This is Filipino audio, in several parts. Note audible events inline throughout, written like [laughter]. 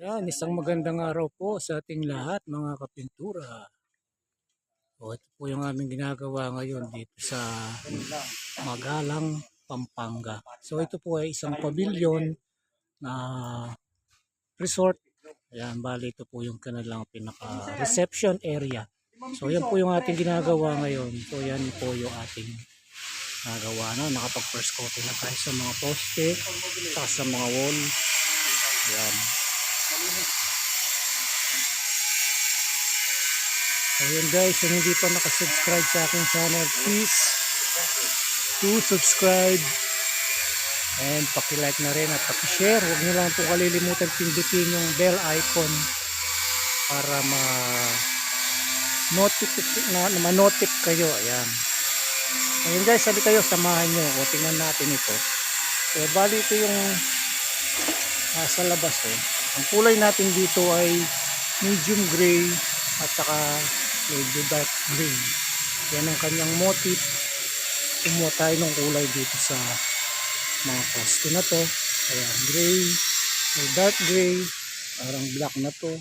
Yan, isang magandang araw po sa ating lahat mga kapintura. O, ito po yung aming ginagawa ngayon dito sa Magalang, Pampanga. So ito po ay isang pavilion na resort. Ayan, bali ito po yung kanilang pinaka-reception area. So yan po yung ating ginagawa ngayon. So yan po yung ating nagawa na. Nakapag-first coating na tayo sa mga poste, sa mga wall. Ayan. Ayun guys, kung hindi pa nakasubscribe sa aking channel, please to subscribe and paki-like na rin at paki-share. Huwag niyo lang po kalilimutan pindutin yung bell icon para ma notif na, na ma-notif kayo. Ayan. Ayun guys, sabi kayo, samahan nyo. O, tingnan natin ito. Eh, bali ito yung ah, sa labas eh. Ang kulay natin dito ay medium gray at saka medyo dark gray. Yan ang kanyang motif. Kumuha tayo ng kulay dito sa mga poste na to. Ayan, gray, may dark gray, parang black na to.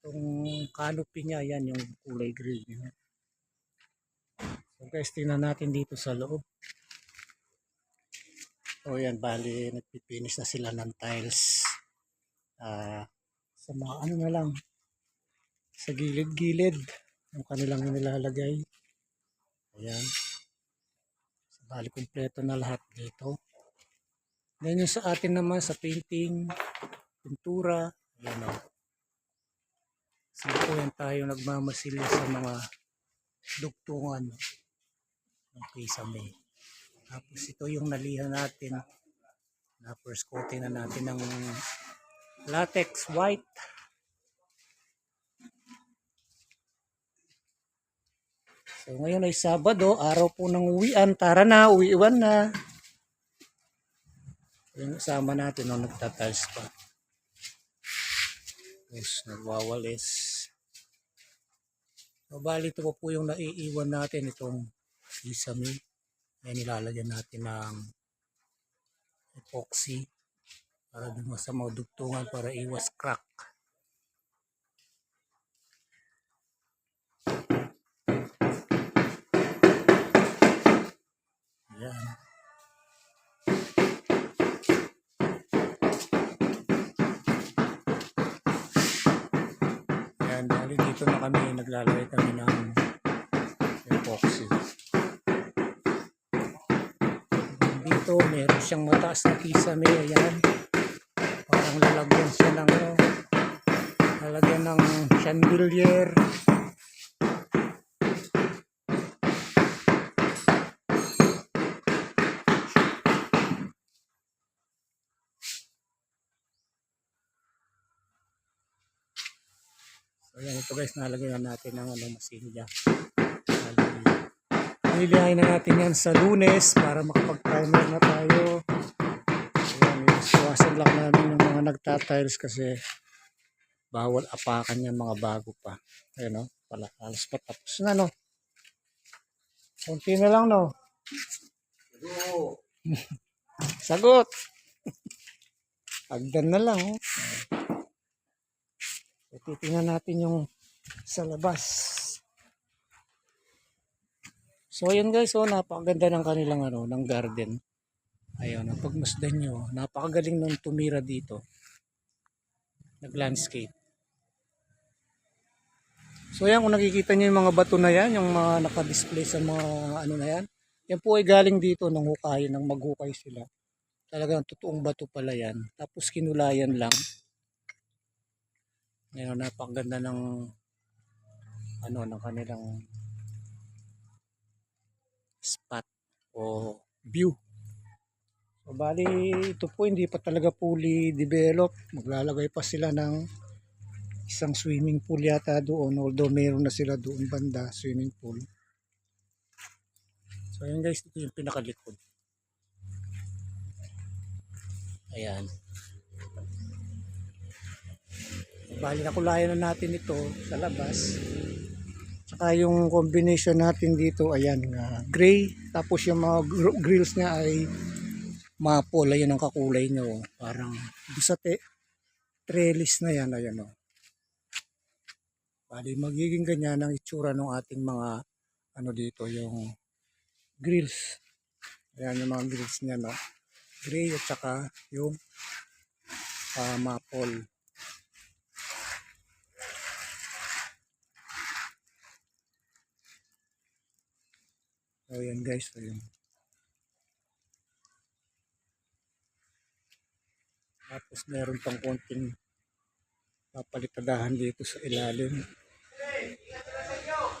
Itong canopy niya, yan yung kulay gray niya. So guys, tingnan natin dito sa loob. O yan, bali, nagpipinish na sila ng tiles. Ah, sa mga ano na lang, sa gilid-gilid, yung kanilang nilalagay. Ayan. So, bali, kumpleto na lahat dito. Then yung sa atin naman, sa painting, pintura, ayan o. So, po yan tayo nagmamasilya sa mga dugtungan ng kisame. Tapos ito yung nalihan natin na first coating na natin ng latex white. So ngayon ay Sabado, araw po ng uwian. Tara na, uwiwan na. Yung kasama natin nung nagtatiles pa. Tapos nagwawalis. So bali ito po yung naiiwan natin itong sesame. Ayan nilalagyan natin ng epoxy para dun sa mga dugtungan para iwas crack. Ayan. Ayan, dahil dito na kami, naglalagay kami ng epoxy. Dito, meron siyang mataas na kisame. Ayan. Parang lalagyan siya ng ano, lalagyan ng chandelier. So, ayan ito guys, nalagyan natin ng ano, masinja. Nilihay na natin yan sa lunes para makapag-primer na tayo. Ayan, iwasan lang namin yung mga nagtatiles kasi bawal apakan yung mga bago pa. Ayan o, pala, alas pa tapos na no. Kunti na lang no. [laughs] Sagot! Agdan na lang oh. So, titingnan natin yung sa labas. So ayun guys, oh, napakaganda ng kanilang ano, ng garden. Ayun, oh, pagmasdan nyo, napakagaling nung tumira dito. Nag-landscape. So yan, kung nakikita nyo yung mga bato na yan, yung mga nakadisplay sa mga ano na yan, yan po ay galing dito nung hukayin, nang maghukay sila. Talagang totoong bato pala yan. Tapos kinulayan lang. Ngayon, napakaganda ng ano, ng kanilang spot o view. So, bali, ito po hindi pa talaga fully developed. Maglalagay pa sila ng isang swimming pool yata doon. Although meron na sila doon banda, swimming pool. So, ayan guys, ito yung pinakalikod. Ayan. Bali, nakulayan na natin ito sa labas. Saka yung combination natin dito, ayan, nga gray. Tapos yung mga gr- grills niya ay maple. Ayan ang kakulay niya. Oh. Parang busate. trellis na yan, ayan o. Bali, magiging ganyan ang itsura ng ating mga, ano dito, yung grills. Ayan yung mga grills niya, no. Gray at saka yung uh, maple. So, yan guys. So, Tapos meron pang konting papalitadahan dito sa ilalim.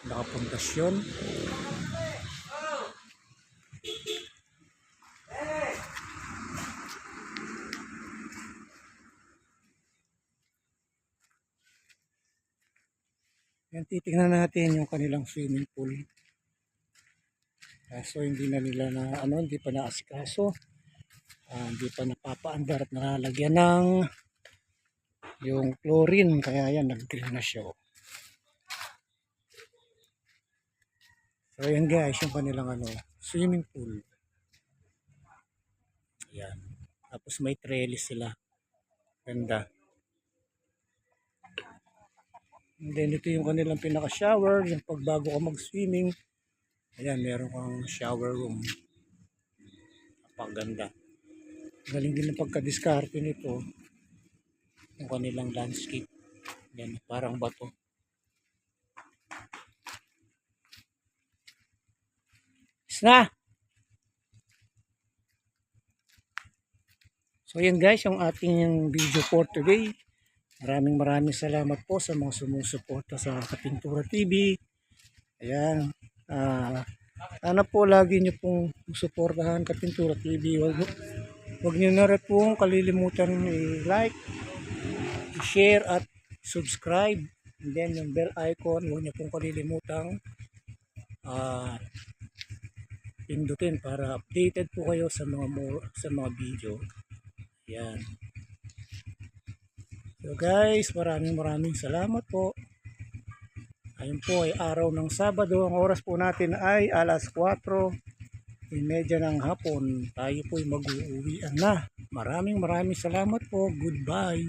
Nakapundasyon. Yan, titingnan natin yung kanilang swimming pool. Kaso hindi na nila na, ano, hindi pa naasikaso. Ah, hindi pa napapaandar at nalalagyan ng yung chlorine. Kaya yan, nag-green na siya. oh. So yan guys, yung kanilang ano, swimming pool. Yan. Tapos may trellis sila. Ganda. And then ito yung kanilang pinaka-shower, yung pagbago ka mag-swimming. Ayan, meron kang shower room. Napakaganda. Galing din ang pagka-discarte nito. Yung kanilang landscape. Yan, parang bato. Isna! So yan guys, yung ating video for today. Maraming maraming salamat po sa mga sumusuporta sa Kapintura TV. Ayan. Ah, sana po lagi nyo pong suportahan Kapintura TV. Huwag, huwag nyo na rin pong kalilimutan i-like, i-share at subscribe. And then yung bell icon, huwag nyo pong kalilimutan ah pindutin para updated po kayo sa mga sa mga video. Yan. So guys, maraming maraming salamat po. Ayun po ay araw ng Sabado. Ang oras po natin ay alas 4.30 ng hapon. Tayo po ay mag-uuwian na. Maraming maraming salamat po. Goodbye.